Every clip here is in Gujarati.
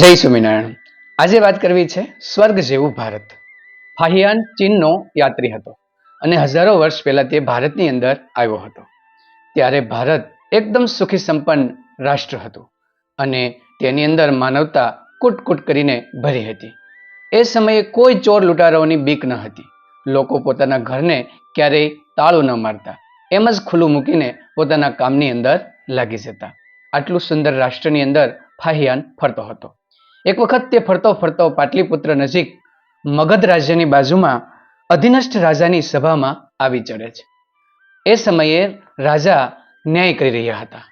જય સ્વામિનારાયણ. આજે વાત કરવી છે સ્વર્ગ જેવું ભારત. ફાહિયાન ચીનનો યાત્રી હતો અને હજારો વર્ષ પહેલા તે ભારતની અંદર આવ્યો હતો. ત્યારે ભારત એકદમ સુખી સંપન્ન રાષ્ટ્ર હતું અને તેની અંદર માનવતા કૂટકૂટ કરીને ભરી હતી. એ સમયે કોઈ ચોર લૂંટારાઓની બીક ન હતી. લોકો પોતાના ઘરને ક્યારેય તાળું ન મારતા. એમ જ ખુલ્લું મૂકીને પોતાના કામની અંદર લાગી જતા. આટલું સુંદર રાષ્ટ્રની અંદર ફાહિયાન ફરતો હતો. એક વખત તે ફરતો ફરતો પાટલીપુત્ર નજીક મગધ રાજ્યની બાજુમાં અધિનષ્ઠ રાજાની સભામાં આવી ચડે છે. એ સમયે રાજા ન્યાય કરી રહ્યા હતા.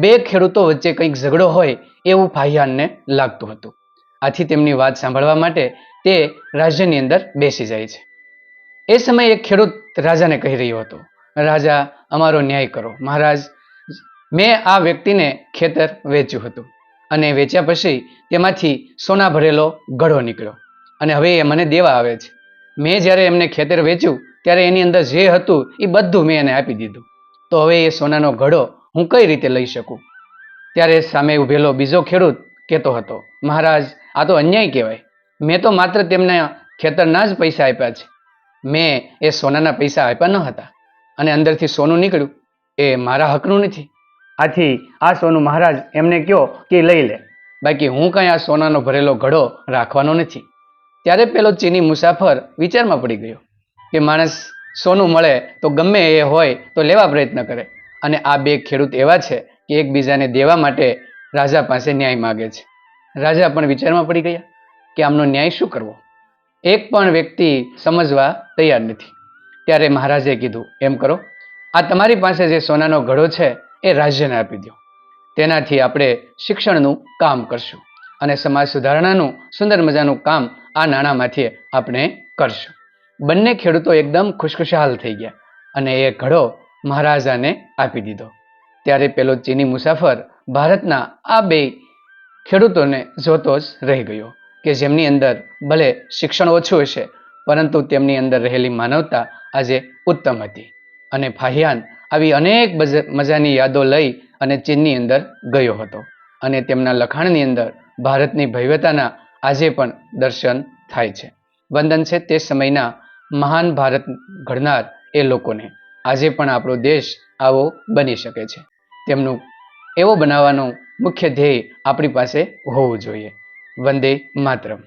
બે ખેડૂતો વચ્ચે કંઈક ઝઘડો હોય એવું ફાહિયાનને લાગતું હતું. આથી તેમની વાત સાંભળવા માટે તે રાજ્યની અંદર બેસી જાય છે. એ સમયે એક ખેડૂત રાજાને કહી રહ્યો હતો, રાજા, અમારો ન્યાય કરો. મહારાજ, મેં આ વ્યક્તિને ખેતર વેચ્યું હતું. અને વેચ્યા પછી તેમાંથી સોના ભરેલો ઘડો નીકળ્યો. અને હવે એ મને દેવા આવે છે. મેં જ્યારે એમને ખેતર વેચ્યું, ત્યારે એની અંદર જે હતું એ બધું મેં એને આપી દીધું. તો હવે એ સોનાનો ઘડો હું કઈ રીતે લઈ શકું? ત્યારે સામે ઉભેલો બીજો ખેડૂત કહેતો હતો, મહારાજ, આ તો અન્યાય કહેવાય. મેં તો માત્ર તેમને ખેતરના જ પૈસા આપ્યા છે. મેં એ સોનાના પૈસા આપ્યા ન હતા. અને અંદરથી સોનું નીકળ્યું. એ મારા હકનું નથી. આથી આ સોનું મહારાજ એમને કહો કે લઈ લે. બાકી હું કંઈ આ સોનાનો ભરેલો ઘડો રાખવાનો નથી. ત્યારે પેલો ચીની મુસાફર વિચારમાં પડી ગયો કે માણસ સોનું મળે તો ગમે એ હોય તો લેવા પ્રયત્ન કરે. અને આ બે ખેડૂત એવા છે કે એકબીજાને દેવા માટે રાજા પાસે ન્યાય માગે છે. રાજા પણ વિચારમાં પડી ગયા કે આમનો ન્યાય શું કરવો? એક પણ વ્યક્તિ સમજવા તૈયાર નથી. ત્યારે મહારાજે કીધું, એમ કરો, આ તમારી પાસે જે સોનાનો ઘડો છે એ રાજ્યને આપી દો. તેનાથી આપણે શિક્ષણનું કામ કરશું અને સમાજ સુધારણાનું સુંદર મજાનું કામ આ નાણાંમાંથી આપણે કરશું. બંને ખેડૂતો એકદમ ખુશખુશાલ થઈ ગયા અને એ ઘડો મહારાજાને આપી દીધો. ત્યારે પેલો ચીની મુસાફર ભારતના આ બે ખેડૂતોને જોતો જ રહી ગયો કે જેમની અંદર ભલે શિક્ષણ ઓછું હશે, પરંતુ તેમની અંદર રહેલી માનવતા આજે ઉત્તમ હતી અને ફાહિયાન આવી અનેક મજાની યાદો લઈ અને ચીનની અંદર ગયો હતો. અને તેમના લખાણની અંદર ભારતની ભવ્યતાના આજે પણ દર્શન થાય છે. વંદન છે તે સમયના મહાન ભારત ઘડનાર એ લોકોને. આજે પણ આપણો દેશ આવો બની શકે છે. તેમનું એવો બનાવવાનું મુખ્ય ધ્યેય આપણી પાસે હોવું જોઈએ. વંદે માતરમ.